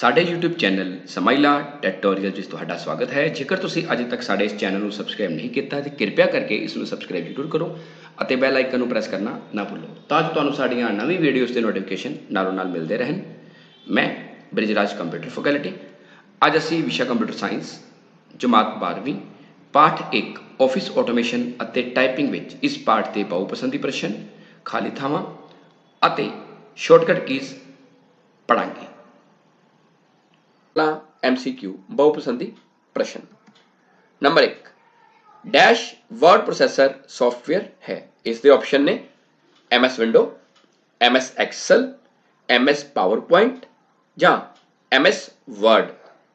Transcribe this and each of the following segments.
ਸਾਡੇ YouTube channel ਸਮਾਈਲਾ ਟੈਟੋਰੀਅਲ ਵਿੱਚ ਤੁਹਾਡਾ ਸਵਾਗਤ ਹੈ। ਜੇਕਰ ਤੁਸੀਂ ਅਜੇ ਤੱਕ ਸਾਡੇ ਇਸ ਚੈਨਲ ਨੂੰ ਸਬਸਕ੍ਰਾਈਬ ਨਹੀਂ ਕੀਤਾ ਤਾਂ ਕਿਰਪਾ ਕਰਕੇ ਇਸ ਨੂੰ ਸਬਸਕ੍ਰਾਈਬ ਜ਼ਰੂਰ ਕਰੋ ਅਤੇ ਬੈਲ ਆਈਕਨ ਨੂੰ ਪ੍ਰੈਸ ਕਰਨਾ ਨਾ ਭੁੱਲੋ ਤਾਂ ਜੋ ਤੁਹਾਨੂੰ ਸਾਡੀਆਂ ਨਵੀਂ ਵੀਡੀਓਜ਼ ਦੇ ਨੋਟੀਫਿਕੇਸ਼ਨ ਨਾਲੋਂ ਨਾਲ ਮਿਲਦੇ ਰਹਿਣ। ਮੈਂ ਬ੍ਰਿਜਰਾਜ ਕੰਪਿਊਟਰ ਫੈਕਲਟੀ ਅੱਜ ਅਸੀਂ ਵਿਸ਼ਾ ਕੰਪਿਊਟਰ ਸਾਇੰਸ ਜਮਾਤ 12ਵੀਂ ਪਾਠ 1 ਆਫਿਸ ਆਟੋਮੇਸ਼ਨ ਅਤੇ ਟਾਈਪਿੰਗ ਵਿੱਚ ਇਸ ਪਾਠ ਦੇ ਬਹੁਪਸੰਦੀ ਪ੍ਰਸ਼ਨ, ਖਾਲੀ ਥਾਵਾਂ ਅਤੇ ਸ਼ਾਰਟਕਟ ਕੀਜ਼ ਪੜਾਂਗੇ ਪਹਿਲਾ MCQ ਬਹੁਪਸੰਦੀ number 1 dash word processor software ਹੈ ਇਸ ਦੇ ਆਪਸ਼ਨ ਨੇ MS window MS Excel MS PowerPoint ਜਾਂ MS ਵਰਡ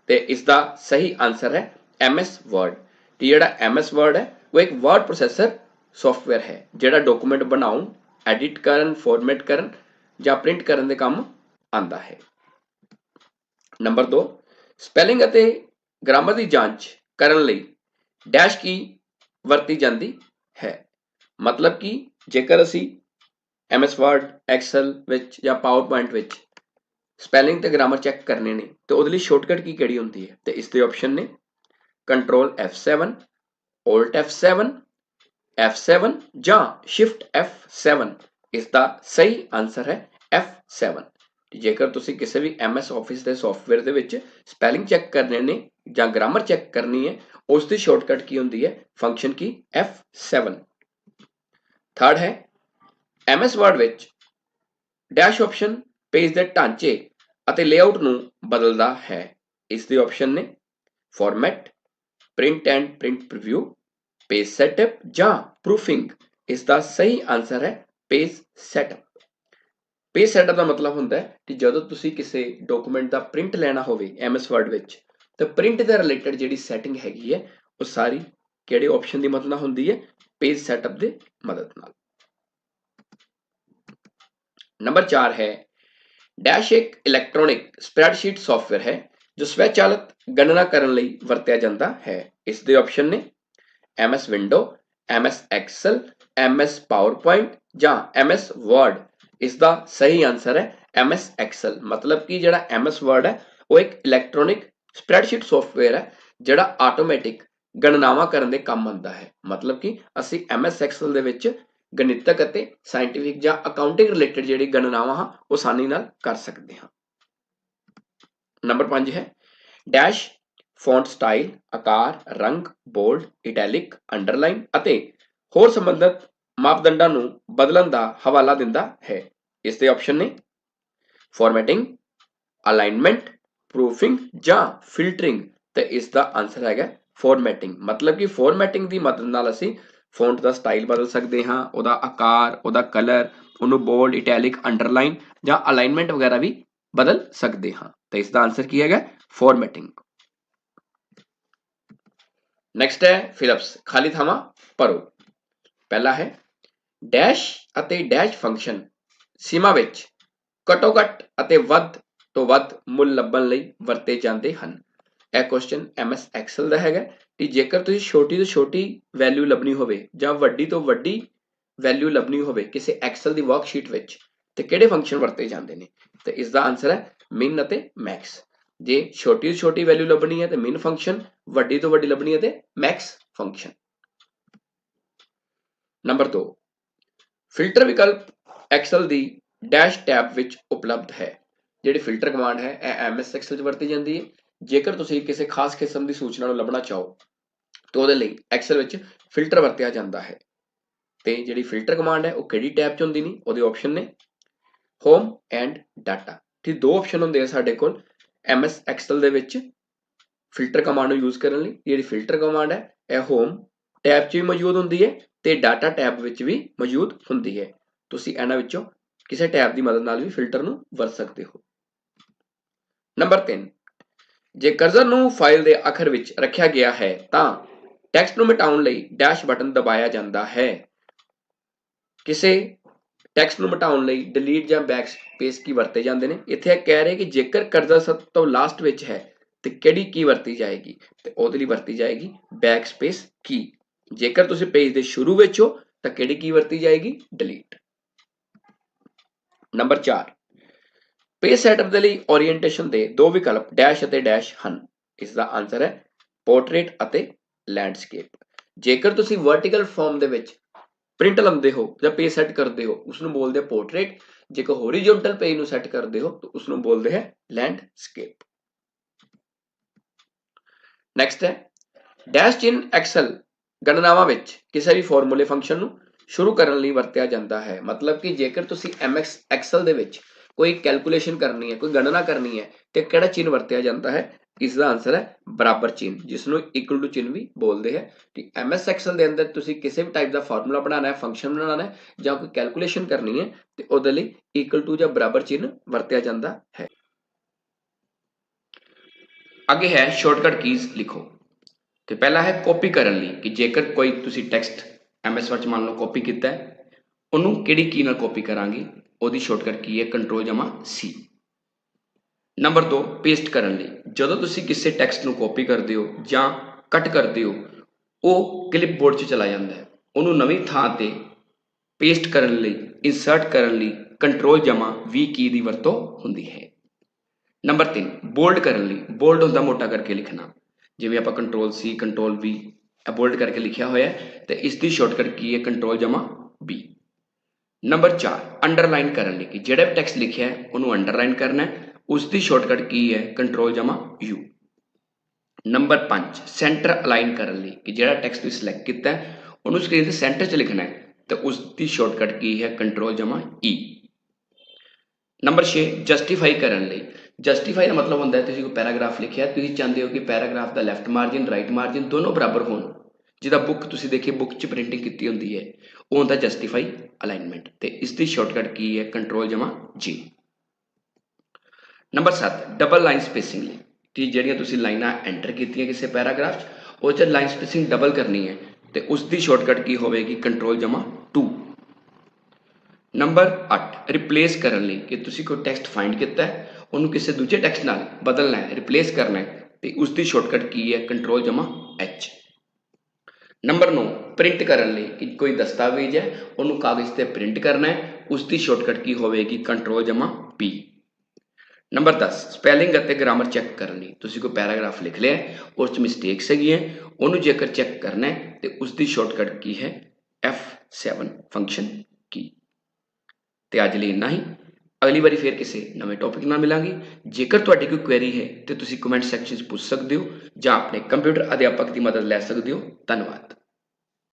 ਤੇ ਇਸ ਦਾ ਸਹੀ ਆਨਸਰ ਹੈ MS ਵਰਡ ਤੇ ਜਿਹੜਾ MS ਵਰਡ ਹੈ ਉਹ ਇੱਕ ਵਰਡ ਪ੍ਰੋਸੈਸਰ ਸੌਫਟਵੇਅਰ ਹੈ ਜਿਹੜਾ ਡਾਕੂਮੈਂਟ ਬਣਾਉਣ ਐਡਿਟ ਕਰਨ ਫਾਰਮੈਟ ਕਰਨ ਜਾਂ ਪ੍ਰਿੰਟ ਕਰਨ ਦੇ ਕੰਮ ਆਂਦਾ ਹੈ ਨੰਬਰ 2 ਸਪੈਲਿੰਗ ਅਤੇ ਗ੍ਰਾਮਰ ਦੀ ਜਾਂਚ ਕਰਨ ਲਈ ਡੈਸ਼ ਕੀ ਵਰਤੀ ਜਾਂਦੀ ਹੈ। ਮਤਲਬ ਕਿ ਜੇਕਰ ਅਸੀਂ MS ਵਰਡ ਐਕਸਲ ਵਿੱਚ ਜਾਂ ਪਾਵਰਪੁਆਇੰਟ ਵਿੱਚ ਸਪੈਲਿੰਗ ਤੇ ਗ੍ਰਾਮਰ ਚੈੱਕ ਕਰਨੇ ਨੇ, ਤੇ ਉਹਦੇ ਲਈ ਸ਼ਾਰਟਕਟ ਕੀ ਕਿਹੜੀ ਹੁੰਦੀ ਹੈ? ਤੇ ਇਸ ਦੇ ਆਪਸ਼ਨ ਨੇ control F7 Alt F7 F7 ਜਾਂ Shift F7 ਇਸ ਦਾ ਸਹੀ ਆਨਸਰ ਹੈ F7 ਜੇਕਰ ਤੁਸੀਂ ਕਿਸੇ ਵੀ MS Office ਦੇ ਸੌਫਟਵੇਅਰ ਦੇ ਵਿੱਚ ਸਪੈਲਿੰਗ ਚੈੱਕ ਕਰਨੇ ਨੇ ਜਾਂ ਗ੍ਰਾਮਰ ਚੈੱਕ ਕਰਨੀ ਹੈ, ਉਸ ਦੀ ਸ਼ਾਰਟਕਟ ਕੀ ਹੁੰਦੀ ਹੈ? ਫੰਕਸ਼ਨ ਕੀ? F7 ਥਰਡ ਹੈ MS ਵਰਡ ਵਿੱਚ ਡੈਸ਼ ਆਪਸ਼ਨ ਪੇਜ ਦੇ ਢਾਂਚੇ ਅਤੇ ਲੇਆਊਟ ਨੂੰ ਬਦਲਦਾ ਹੈ। ਇਸ ਦੇ ਆਪਸ਼ਨ ਨੇ format print and print preview page setup ਜਾਂ ਪ੍ਰੂਫਿੰਗ ਇਸ ਦਾ ਸਹੀ ਆਨਸਰ ਹੈ ਪੇਜ ਸੈਟਅਪ ਪੇਜ ਸੈਟਅਪ ਦਾ ਮਤਲਬ ਹੁੰਦਾ ਹੈ ਕਿ ਜਦੋਂ ਤੁਸੀਂ ਕਿਸੇ ਡਾਕੂਮੈਂਟ ਦਾ ਪ੍ਰਿੰਟ ਲੈਣਾ ਹੋਵੇ MS ਵਰਡ ਵਿੱਚ, ਤਾਂ ਪ੍ਰਿੰਟ ਦੇ ਰਿਲੇਟਡ ਜਿਹੜੀ ਸੈਟਿੰਗ ਹੈਗੀ ਹੈ, ਉਹ ਸਾਰੀ ਕਿਹੜੇ ਆਪਸ਼ਨ ਦੀ ਮਦਦ ਨਾਲ ਹੁੰਦੀ ਹੈ? ਪੇਜ ਸੈਟਅਪ ਦੇ ਮਦਦ ਨਾਲ। ਨੰਬਰ 4 ਹੈ ਡੈਸ਼ ਇੱਕ ਇਲੈਕਟ੍ਰੋਨਿਕ ਸਪਰੈਡਸ਼ੀਟ ਸੌਫਟਵੇਅਰ ਹੈ, ਜੋ ਸਵੈਚਾਲਿਤ ਗਣਨਾ ਕਰਨ ਲਈ ਵਰਤਿਆ ਜਾਂਦਾ ਹੈ। ਇਸ ਦੇ ਆਪਸ਼ਨ ਨੇ MS window MS Excel MS PowerPoint ਜਾਂ MS ਵਰਡ ਇਸ ਦਾ ਸਹੀ ਆਨਸਰ ਹੈ MS ਐਕਸਲ ਮਤਲਬ ਕਿ ਜਿਹੜਾ MS ਵਰਡ ਹੈ, ਉਹ ਇੱਕ ਇਲੈਕਟ੍ਰੋਨਿਕ ਸਪਰੈਡਸ਼ੀਟ ਸੌਫਟਵੇਅਰ ਹੈ, ਜਿਹੜਾ ਆਟੋਮੈਟਿਕ ਗਣਨਾਵਾਂ ਕਰਨ ਦੇ ਕੰਮ ਆਉਂਦਾ ਹੈ। ਮਤਲਬ ਕਿ ਅਸੀਂ MS ਐਕਸਲ ਦੇ ਵਿੱਚ ਗਣਿਤਕ ਅਤੇ ਸਾਇੰਟੀਫਿਕ ਜਾਂ ਅਕਾਊਂਟਿੰਗ ਰਿਲੇਟਡ ਜਿਹੜੀ ਗਣਨਾਵਾਂ ਹਨ ਉਹ ਆਸਾਨੀ ਨਾਲ ਕਰ ਸਕਦੇ ਹਾਂ। ਨੰਬਰ 5 ਹੈ ਡੈਸ਼ ਫੌਂਟ ਸਟਾਈਲ ਆਕਾਰ, ਰੰਗ ਬੋਲਡ ਇਟੈਲਿਕ ਅੰਡਰਲਾਈਨ ਅਤੇ ਹੋਰ ਸੰਬੰਧਿਤ ਮਾਪਦੰਡਾਂ ਨੂੰ ਬਦਲਣ ਦਾ ਹਵਾਲਾ ਦਿੰਦਾ ਹੈ। ਇਸ ਦੇ ਆਪਸ਼ਨ ਨੇ ਫਾਰਮੈਟਿੰਗ ਅਲਾਈਨਮੈਂਟ ਪ੍ਰੂਫਿੰਗ ਜਾਂ ਫਿਲਟਰਿੰਗ ਤੇ ਇਸ ਦਾ ਆਨਸਰ ਹੈਗਾ ਫਾਰਮੈਟਿੰਗ ਮਤਲਬ ਕਿ ਫਾਰਮੈਟਿੰਗ ਦੀ ਮਦਦ ਨਾਲ ਅਸੀਂ ਫੌਂਟ ਦਾ ਸਟਾਈਲ ਬਦਲ ਸਕਦੇ ਹਾਂ, ਉਹਦਾ ਆਕਾਰ, ਉਹਦਾ ਕਲਰ ਉਹਨੂੰ ਬੋਲਡ ਇਟੈਲਿਕ ਅੰਡਰਲਾਈਨ ਜਾਂ ਅਲਾਈਨਮੈਂਟ ਵਗੈਰਾ ਵੀ ਬਦਲ ਸਕਦੇ ਹਾਂ। ਤਾਂ ਇਸ ਦਾ ਆਨਸਰ ਕੀ ਹੈਗਾ? ਫਾਰਮੈਟਿੰਗ ਨੈਕਸਟ ਹੈ ਫਿਲਿਪਸ ਖਾਲੀ ਥਾਵਾਂ ਭਰੋ। ਪਹਿਲਾ ਹੈ ਡੈਸ਼ ਅਤੇ ਡੈਸ਼ ਫੰਕਸ਼ਨ ਸੀਮਾ ਵਿੱਚ ਘੱਟੋ ਘੱਟ ਅਤੇ ਵੱਧ ਤੋਂ ਵੱਧ ਮੁੱਲ ਲੱਭਣ ਲਈ ਵਰਤੇ ਜਾਂਦੇ ਹਨ। ਇਹ ਕੁਐਸਚਨ MS ਐਕਸਲ ਦਾ ਹੈਗਾ ਕਿ ਜੇਕਰ ਤੁਸੀਂ ਛੋਟੀ ਤੋਂ ਛੋਟੀ ਵੈਲਿਊ ਲੱਭਣੀ ਹੋਵੇ ਜਾਂ ਵੱਡੀ ਤੋਂ ਵੱਡੀ ਵੈਲਿਊ ਲੱਭਣੀ ਹੋਵੇ ਕਿਸੇ ਐਕਸਲ ਦੀ ਵਰਕਸ਼ੀਟ ਵਿੱਚ, ਤੇ ਕਿਹੜੇ ਫੰਕਸ਼ਨ ਵਰਤੇ ਜਾਂਦੇ ਨੇ? ਤੇ ਇਸ ਦਾ ਆਨਸਰ ਹੈ ਮਿਨ ਅਤੇ ਮੈਕਸ ਜੇ ਛੋਟੀ ਤੋਂ ਛੋਟੀ ਵੈਲਿਊ ਲੱਭਣੀ ਹੈ ਤੇ ਮਿਨ ਫੰਕਸ਼ਨ ਵੱਡੀ ਤੋਂ ਵੱਡੀ ਲੱਭਣੀ ਹੈ ਤੇ ਮੈਕਸ ਫੰਕਸ਼ਨ ਨੰਬਰ 2 ਫਿਲਟਰ ਵਿਕਲਪ ਐਕਸਲ ਦੀ ਡੈਸ਼ ਟੈਬ ਵਿੱਚ ਉਪਲਬਧ ਹੈ। ਜਿਹੜੀ ਫਿਲਟਰ ਕਮਾਂਡ ਹੈ, ਇਹ MS ਐਕਸਲ 'ਚ ਵਰਤੀ ਜਾਂਦੀ ਹੈ। ਜੇਕਰ ਤੁਸੀਂ ਕਿਸੇ ਖਾਸ ਕਿਸਮ ਦੀ ਸੂਚਨਾ ਨੂੰ ਲੱਭਣਾ ਚਾਹੋ, ਤਾਂ ਉਹਦੇ ਲਈ ਐਕਸਲ ਵਿੱਚ ਫਿਲਟਰ ਵਰਤਿਆ ਜਾਂਦਾ ਹੈ। ਤੇ ਜਿਹੜੀ ਫਿਲਟਰ ਕਮਾਂਡ ਹੈ, ਉਹ ਕਿਹੜੀ ਟੈਬ 'ਚ ਹੁੰਦੀ ਨਹੀਂ, ਉਹਦੇ ਆਪਸ਼ਨ ਨੇ ਹੋਮ ਐਂਡ ਡਾਟਾ ਠੀਕ, ਦੋ ਆਪਸ਼ਨ ਹੁੰਦੇ ਆ ਸਾਡੇ ਕੋਲ MS ਐਕਸਲ ਦੇ ਵਿੱਚ ਫਿਲਟਰ ਕਮਾਂਡ ਨੂੰ ਯੂਜ਼ ਕਰਨ ਲਈ। ਜਿਹੜੀ ਫਿਲਟਰ ਕਮਾਂਡ ਹੈ, ਇਹ ਹੋਮ ਟੈਬ 'ਚ ਵੀ ਮੌਜੂਦ ਹੁੰਦੀ ਹੈ। ਤੇ ਡਾਟਾ ਟੈਬ ਵਿੱਚ ਵੀ ਮੌਜੂਦ ਹੁੰਦੀ ਹੈ। ਤੁਸੀਂ ਇਹਨਾਂ ਵਿੱਚੋਂ ਕਿਸੇ ਟੈਬ ਦੀ ਮਦਦ ਨਾਲ ਵੀ ਫਿਲਟਰ ਨੂੰ ਵਰਤ ਸਕਦੇ ਹੋ। ਨੰਬਰ 3 ਜੇ ਕਰਜ਼ਰ ਨੂੰ ਫਾਈਲ ਦੇ ਅਖਰ ਵਿੱਚ ਰੱਖਿਆ ਗਿਆ ਹੈ, ਤਾਂ ਟੈਕਸਟ ਨੂੰ ਮਿਟਾਉਣ ਲਈ ਡੈਸ਼ ਬਟਨ ਦਬਾਇਆ ਜਾਂਦਾ ਹੈ। ਕਿਸੇ ਟੈਕਸਟ ਨੂੰ ਮਿਟਾਉਣ ਲਈ ਡਿਲੀਟ ਜਾਂ ਬੈਕ ਸਪੇਸ ਕੀ ਵਰਤੇ ਜਾਂਦੇ ਨੇ। ਇੱਥੇ ਇਹ ਕਹਿ ਰਹੇ ਕਿ ਜੇਕਰ ਕਰਜ਼ਾ ਸਭ ਤੋਂ ਲਾਸਟ ਵਿੱਚ ਹੈ, ਤੇ ਕਿਹੜੀ ਕੀ ਵਰਤੀ ਜਾਏਗੀ? ਤੇ ਉਹਦੇ ਲਈ ਵਰਤੀ ਜਾਏਗੀ ਬੈਕ ਸਪੇਸ ਕੀ ਜੇਕਰ ਤੁਸੀਂ ਪੇਜ ਦੇ ਸ਼ੁਰੂ ਵਿੱਚ ਹੋ, ਤਾਂ ਕਿਹੜੀ ਕੀ ਵਰਤੀ ਜਾਏਗੀ? ਡਿਲੀਟ ਨੰਬਰ 4 ਪੇਜ ਸੈਟਅਪ ਦੇ ਲਈ ਓਰੀਐਂਟੇਸ਼ਨ ਦੇ ਦੋ ਵਿਕਲਪ ਡੈਸ਼ ਅਤੇ ਡੈਸ਼ ਹਨ। ਇਸ ਦਾ ਆਨਸਰ ਹੈ ਪੋਰਟਰੇਟ ਅਤੇ ਲੈਂਡਸਕੇਪ ਜੇਕਰ ਤੁਸੀਂ ਵਰਟੀਕਲ ਫਾਰਮ ਦੇ ਵਿੱਚ ਪ੍ਰਿੰਟ ਲਾਉਂਦੇ ਹੋ ਜਾਂ ਪੇਜ ਸੈੱਟ ਕਰਦੇ ਹੋ ਉਸ ਨੂੰ ਬੋਲਦੇ ਪੋਰਟਰੇਟ ਜੇਕਰ ਹੋਰੀਜ਼ੋਨਟਲ ਪੇਜ ਨੂੰ ਸੈੱਟ ਕਰਦੇ ਹੋ, ਤਾਂ ਉਸ ਨੂੰ ਬੋਲਦੇ ਹੈ ਲੈਂਡਸਕੇਪ ਨੈਕਸਟ ਹੈ ਡੈਸ਼ ਇਨ ਐਕਸਲ ਗਣਨਾਵਾਂ ਵਿੱਚ ਕਿਸੇ ਵੀ ਫਾਰਮੂਲੇ ਫੰਕਸ਼ਨ ਨੂੰ ਸ਼ੁਰੂ ਕਰਨ ਲਈ ਵਰਤਿਆ ਜਾਂਦਾ ਹੈ। ਮਤਲਬ ਕਿ ਜੇਕਰ ਤੁਸੀਂ ਐਮਐਕਸ ਐਕਸਲ ਦੇ ਵਿੱਚ ਕੋਈ ਕੈਲਕੂਲੇਸ਼ਨ ਕਰਨੀ ਹੈ, ਕੋਈ ਗਣਨਾ ਕਰਨੀ ਹੈ, ਤੇ ਕਿਹੜਾ ਚਿੰਨ੍ਹ ਵਰਤਿਆ ਜਾਂਦਾ ਹੈ? ਇਸ ਦਾ ਆਨਸਰ ਹੈ ਬਰਾਬਰ ਚਿੰਨ੍ਹ ਜਿਸ ਨੂੰ ਇਕੁਅਲ ਟੂ ਚਿੰਨ੍ਹ ਵੀ ਬੋਲਦੇ ਹੈ। ਕਿ ਐਮਐਸ ਐਕਸਲ ਦੇ ਅੰਦਰ ਤੁਸੀਂ ਕਿਸੇ ਵੀ ਟਾਈਪ ਦਾ ਫਾਰਮੂਲਾ ਬਣਾਉਣਾ ਹੈ ਫੰਕਸ਼ਨ ਬਣਾਉਣਾ ਹੈ, ਜਾਂ ਕੋਈ ਕੈਲਕੂਲੇਸ਼ਨ ਕਰਨੀ ਹੈ, ਤੇ ਉਹਦੇ ਲਈ ਇਕੁਅਲ ਟੂ ਜਾਂ ਬਰਾਬਰ ਚਿੰਨ੍ਹ ਵਰਤਿਆ ਜਾਂਦਾ ਹੈ। ਅੱਗੇ ਹੈ ਸ਼ਾਰਟਕਟ ਕੀਜ਼ ਲਿਖੋ। ਤੇ ਪਹਿਲਾ ਹੈ ਕਾਪੀ ਕਰਨ ਲਈ ਕਿ ਜੇਕਰ ਕੋਈ ਤੁਸੀਂ ਟੈਕਸਟ ਐਮਐਸ ਵਰਡ ਚ ਮੰਨ ਲਓ ਕਾਪੀ ਕੀਤਾ ਹੈ, ਉਹਨੂੰ ਕਿਹੜੀ ਕੀ ਨਾਲ ਕਾਪੀ ਕਰਾਂਗੇ? ਉਹਦੀ ਸ਼ਾਰਟਕਟ ਕੀ ਹੈ? ਕੰਟਰੋਲ ਜਮਾ ਸੀ ਨੰਬਰ 2 ਪੇਸਟ ਕਰਨ ਲਈ। ਜਦੋਂ ਤੁਸੀਂ ਕਿਸੇ ਟੈਕਸਟ ਨੂੰ ਕਾਪੀ ਕਰਦੇ ਹੋ ਜਾਂ ਕੱਟ ਕਰਦੇ ਹੋ, ਉਹ ਕਲਿੱਪਬੋਰਡ 'ਚ ਚਲਾ ਜਾਂਦਾ ਹੈ। ਉਹਨੂੰ ਨਵੀਂ ਥਾਂ ਤੇ ਪੇਸਟ ਕਰਨ ਲਈ ਇਨਸਰਟ ਕਰਨ ਲਈ ਕੰਟਰੋਲ ਜਮਾ ਵੀ ਕੀ ਦੀ ਵਰਤੋਂ ਹੁੰਦੀ ਹੈ। ਨੰਬਰ 3 ਬੋਲਡ ਕਰਨ ਲਈ। ਬੋਲਡ ਹੁੰਦਾ ਮੋਟਾ ਕਰਕੇ ਲਿਖਣਾ। ਜਿਵੇਂ ਆਪਾਂ ਕੰਟਰੋਲ ਸੀ ਕੰਟਰੋਲ ਵੀ ਇਹ ਬੋਲਡ ਕਰਕੇ ਲਿਖਿਆ ਹੋਇਆ ਹੈ, ਤੇ ਇਸ ਦੀ ਸ਼ਾਰਟਕਟ ਕੀ ਹੈ? ਕੰਟਰੋਲ ਜਮਾ ਬੀ ਨੰਬਰ 4 ਅੰਡਰਲਾਈਨ ਕਰਨ ਲਈ ਕਿ ਜਿਹੜਾ ਵੀ ਟੈਕਸਟ ਲਿਖਿਆ ਹੈ, ਉਹਨੂੰ ਅੰਡਰਲਾਈਨ ਕਰਨਾ ਹੈ। ਉਸ ਦੀ ਸ਼ਾਰਟਕਟ ਕੀ ਹੈ? ਕੰਟਰੋਲ ਜਮਾ ਯੂ ਨੰਬਰ 5 ਸੈਂਟਰ ਅਲਾਈਨ ਕਰਨ ਲਈ ਕਿ ਜਿਹੜਾ ਟੈਕਸਟ ਤੁਸੀਂ ਸਿਲੈਕਟ ਕੀਤਾ ਹੈ, ਉਹਨੂੰ ਸਕਰੀਨ ਦੇ ਸੈਂਟਰ 'ਚ ਲਿਖਣਾ ਹੈ, ਤੇ ਉਸ ਦੀ ਸ਼ਾਰਟਕਟ ਕੀ ਹੈ? ਕੰਟਰੋਲ ਜਮਾ ਈ ਨੰਬਰ 6 ਜਸਟੀਫਾਈ ਕਰਨ ਲਈ ਜਸਟੀਫਾਈ ਦਾ ਮਤਲਬ ਹੁੰਦਾ ਹੈ, ਤੁਸੀਂ ਕੋਈ ਪੈਰਾਗ੍ਰਾਫ ਲਿਖਿਆ, ਤੁਸੀਂ ਚਾਹੁੰਦੇ ਹੋ ਕਿ ਪੈਰਾਗ੍ਰਾਫ ਦਾ ਲੈਫਟ ਮਾਰਜਨ ਰਾਈਟ ਮਾਰਜਨ ਦੋਨੋਂ ਬਰਾਬਰ ਹੋਣ। ਜਿਹਦਾ ਬੁੱਕ ਤੁਸੀਂ ਦੇਖੀ ਬੁੱਕ 'ਚ ਪ੍ਰਿੰਟਿੰਗ ਕੀਤੀ ਹੁੰਦੀ ਹੈ, ਉਹ ਹੁੰਦਾ ਜਸਟੀਫਾਈ ਅਲਾਈਨਮੈਂਟ ਤੇ ਇਸ ਦੀ ਸ਼ਾਰਟਕਟ ਕੀ ਹੈ? ਕੰਟਰੋਲ ਜਮਾ ਜੀ ਨੰਬਰ 7 ਡਬਲ ਲਾਈਨ ਸਪੇਸਿੰਗ ਲਈ। ਕਿ ਜਿਹੜੀਆਂ ਤੁਸੀਂ ਲਾਈਨਾਂ ਐਂਟਰ ਕੀਤੀਆਂ ਕਿਸੇ ਪੈਰਾਗ੍ਰਾਫ 'ਚ, ਉਹ 'ਚ ਲਾਈਨ ਸਪੇਸਿੰਗ ਡਬਲ ਕਰਨੀ ਹੈ। ਤੇ ਉਸ ਦੀ ਸ਼ਾਰਟਕਟ ਕੀ ਹੋਵੇਗੀ? ਕੰਟਰੋਲ ਜਮਾ 2 ਨੰਬਰ 8 ਰਿਪਲੇਸ ਕਰਨ ਲਈ ਕਿ ਤੁਸੀਂ ਕੋਈ ਟੈਕਸਟ ਫਾਈਂਡ ਕੀਤਾ ਹੈ ਉਹਨੂੰ ਕਿਸੇ ਦੂਜੇ ਟੈਕਸਟ ਨਾਲ ਬਦਲਣਾ ਹੈ ਰਿਪਲੇਸ ਕਰਨਾ ਹੈ ਤੇ ਉਸ ਦੀ ਸ਼ਾਰਟਕਟ ਕੀ ਹੈ? ਕੰਟਰੋਲ ਜਮਾ ਐਚ ਨੰਬਰ 9 ਪ੍ਰਿੰਟ ਕਰਨ ਲਈ ਕਿ ਕੋਈ ਦਸਤਾਵੇਜ਼ ਹੈ, ਉਹਨੂੰ ਕਾਗਜ਼ ਤੇ ਪ੍ਰਿੰਟ ਕਰਨਾ ਹੈ ਉਸ ਦੀ ਸ਼ਾਰਟਕਟ ਕੀ ਹੋਵੇਗੀ? ਕੰਟਰੋਲ ਜਮਾ ਪੀ ਨੰਬਰ 10 ਸਪੈਲਿੰਗ ਅਤੇ ਗ੍ਰਾਮਰ ਚੈੱਕ ਕਰਨ ਲਈ। ਤੁਸੀਂ ਕੋਈ ਪੈਰਾਗ੍ਰਾਫ ਲਿਖ ਲਿਆ ਉਸ 'ਚ ਮਿਸਟੇਕਸ ਹੈਗੀਆਂ ਉਹਨੂੰ ਜੇਕਰ ਚੈੱਕ ਕਰਨਾ ਹੈ, ਤੇ ਉਸ ਦੀ ਸ਼ਾਰਟਕਟ ਕੀ ਹੈ? F7 ਫੰਕਸ਼ਨ ਕੀ? ਤੇ ਅੱਜ ਲਈ ਇੰਨਾ ਹੀ। ਅਗਲੀ ਵਾਰੀ ਫੇਰ ਕਿਸੇ ਨਵੇਂ ਟੌਪਿਕ ਨਾਲ ਮਿਲਾਂਗੇ। ਜੇਕਰ ਤੁਹਾਡੀ ਕੋਈ ਕੁਐਰੀ ਹੈ ਤੇ ਤੁਸੀਂ ਕਮੈਂਟ ਸੈਕਸ਼ਨ 'ਚ ਪੁੱਛ ਸਕਦੇ ਹੋ ਜਾਂ ਆਪਣੇ ਕੰਪਿਊਟਰ ਅਧਿਆਪਕ ਦੀ ਮਦਦ ਲੈ ਸਕਦੇ ਹੋ। ਧੰਨਵਾਦ।